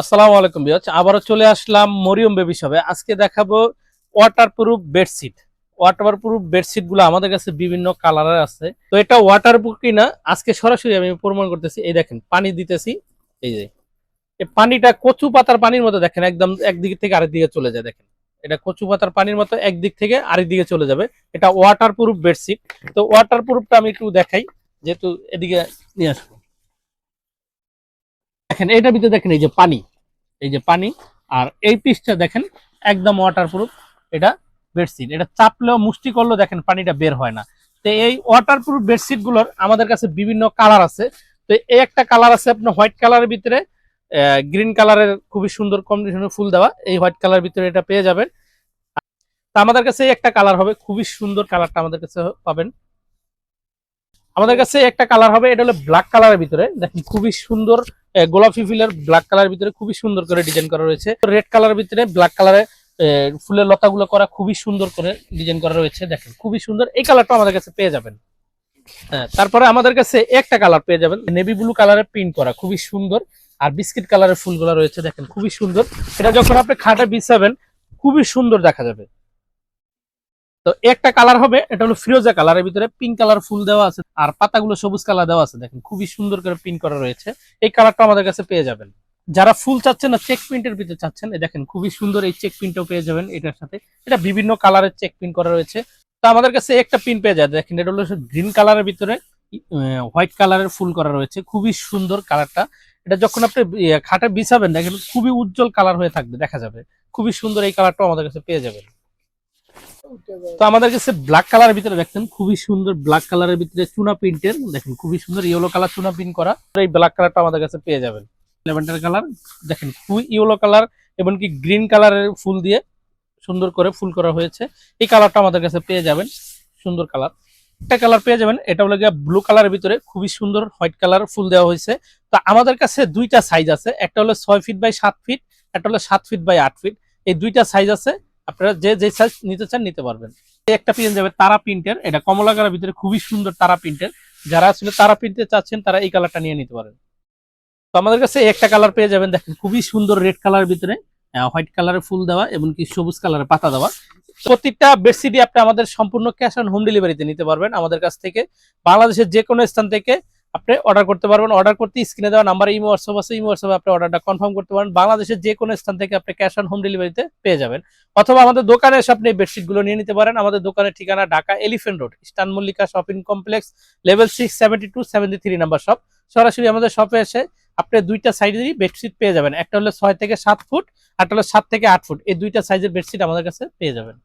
আসসালামু আলাইকুম বিয়াজ আবারও চলে আসলাম মরিয়ম বেবি শপে। আজকে দেখাবো waterproof bedsheet waterproof বেডশিটগুলো আমাদের কাছে বিভিন্ন কালারের আছে। তো এটা ওয়াটার প্রুফ কিনা? আজকে সরাসরি আমি প্রমাণ করতেছি। এই দেখেন, পানি দিতেছি। এই যে পানিটা কচু পাতার পানির মতো দেখেন, একদম একদিক থেকে আরেক দিকে চলে যায়, দেখেন। এটা কচু পাতার পানির মতো একদিক থেকে আরেক দিকে চলে যাবে। এটা ওয়াটার প্রুফ বেডশিট তো ওয়াটার প্রুফটা আমি একটু দেখাই, যেহেতু এদিকে নিয়ে আসব। দেখেন, এটার ভিতরে দেখেন, এই যে পানি। এই যে পানি, আর এই পিসটা দেখেন, একদম ওয়াটারপ্রুফ এটা বেডশিট এটা চাপলেও মুষ্টি করলেও দেখেন পানিটা বের হয় না। তো এই ওয়াটারপ্রুফ বেডশিটগুলোর আমাদের কাছে বিভিন্ন কালার আছে। তো এই একটা কালার আছে আপনার হোয়াইট কালারের ভিতরে গ্রিন কালারের খুবই সুন্দর কম্বিনেশনের ফুল দেওয়া। এই হোয়াইট কালারের ভিতরে এটা পেয়ে যাবেন। তা আমাদের কাছে একটা কালার হবে, খুবই সুন্দর কালারটা আমাদের কাছে পাবেন। আমাদের কাছে একটা কালার হবে, এটা হলো ব্ল্যাক কালারের ভিতরে। দেখেন, খুবই সুন্দর গোলাপি ফুলের ব্ল্যাক কালারের ভিতরে খুবই সুন্দর করে ডিজাইন করা রয়েছে। রেড কালারের ভিতরে ব্ল্যাক কালারে ফুলের লতাগুলো করা খুবই সুন্দর করে ডিজাইন করা রয়েছে। দেখেন, খুবই সুন্দর। এই কালারটা আমাদের কাছে পেয়ে যাবেন। হ্যাঁ তারপরে আমাদের কাছে একটা কালার পেয়ে যাবেন নেভি ব্লু কালারের প্রিন্ট করা, খুবই সুন্দর। আর বিস্কিট কালারের ফুলগুলো রয়েছে, দেখেন, খুবই সুন্দর। এটা যখন আপনি খাটে বিছাবেন, খুবই সুন্দর দেখা যাবে। তো একটা কালার হবে এটা হলো ফিরোজা কালারের ভিতরে পিঙ্ক কালার ফুল দেওয়া আছে আর পাতাগুলো সবুজ কালার দেওয়া আছে দেখেন খুবই সুন্দর করে প্রিন্ট করা রয়েছে। এই কালারটা আমাদের কাছে পেয়ে যাবেন। যারা ফুল চাচ্ছেন না চেক প্রিন্টের ভিতরে চাচ্ছেন দেখেন খুবই সুন্দর এই চেক প্রিন্টও পেয়ে যাবেন এটার সাথে। এটা বিভিন্ন কালারের চেক প্রিন্ট করা রয়েছে। তো আমাদের কাছে একটা প্রিন্ট পেয়ে যায় দেখেন এটা হলো গ্রিন কালারের ভিতরে হোয়াইট কালারের ফুল করা রয়েছে খুবই সুন্দর কালারটা এটা যখন আপনি ইয়ে, খাটে বিছাবেন দেখেন খুবই উজ্জ্বল কালার হয়ে থাকবে দেখা যাবে। খুবই সুন্দর এই কালারটাও আমাদের কাছে পেয়ে যাবেন। তো আমাদের কাছে ব্ল্যাক কালারের ভিতরে দেখেন, খুবই সুন্দর ব্ল্যাক কালারের ভিতরে চুনা প্রিন্টের দেখেন, খুবই সুন্দর ইয়েলো কালার চুনা প্রিন্ট করা। এই ব্ল্যাক কালারটা আমাদের কাছে পেয়ে যাবেন। লেভেন্ডার কালার দেখেন, খুবই ইয়েলো কালার এমনকি গ্রিন কালারের ফুল দিয়ে সুন্দর করে ফুল করা হয়েছে। এই কালারটা আমাদের কাছে পেয়ে যাবেন, সুন্দর কালার একটা কালার পেয়ে যাবেন, এটা হলো গিয়ে ব্লু কালারের ভিতরে খুবই সুন্দর হোয়াইট কালার ফুল দেওয়া হয়েছে। তো আমাদের কাছে দুইটা সাইজ আছে, একটা হলো ছয় ফিট বাই সাত ফিট একটা হলো সাত ফিট বাই আট ফিট এই দুইটা সাইজ আছে আপনারা যে যে সাইজ নিতে চান নিতে পারবেন। একটা পেয়ে যাবে তারা প্রিন্টের এটা কমলা কালার ভিতরে খুবই সুন্দর তারা প্রিন্টের যারা আসলে তারা প্রিন্টে চাচ্ছেন, তারা এই কালারটা নিয়ে নিতে পারেন। তো আমাদের কাছে একটা কালার পেয়ে যাবেন। দেখেন, খুবই সুন্দর রেড কালার ভিতরে হোয়াইট কালারের ফুল দেওয়া এমনকি সবুজ কালারের পাতা দেওয়া। প্রত্যেকটা বেডশিটই আপনি আমাদের সম্পূর্ণ ক্যাশ অন হোম ডেলিভারিতে নিতে পারবেন। আমাদের কাছ থেকে বাংলাদেশের যে কোনো স্থান থেকে আপনি অর্ডার করতে পারবেন। অর্ডার করতে স্ক্রিনে দেওয়া নাম্বার ইমো হোয়াটসঅ্যাপ আছে ইমো হোয়াটসঅ্যাপে আপনি অর্ডারটা কনফার্ম করতে পারেন। বাংলাদেশের যে কোনো স্থান থেকে আপনি ক্যাশ অন হোম ডেলিভারিতে পেয়ে যাবেন। অথবা আমাদের দোকানে এসে আপনি বেডশিটগুলো নিয়ে নিতে পারেন। আমাদের দোকানের ঠিকানা Dhaka Elephant Road Eastern Mallika shopping complex level six seventy two seventy three number shop সরাসরি আমাদের শপে এসে আপনি দুইটা সাইজেরই বেডশিট পেয়ে যাবেন। একটা হলো ছয় থেকে সাত ফুট একটা হলো সাত থেকে আট ফুট এই দুইটা সাইজের বেডশিট আমাদের কাছে পেয়ে যাবেন।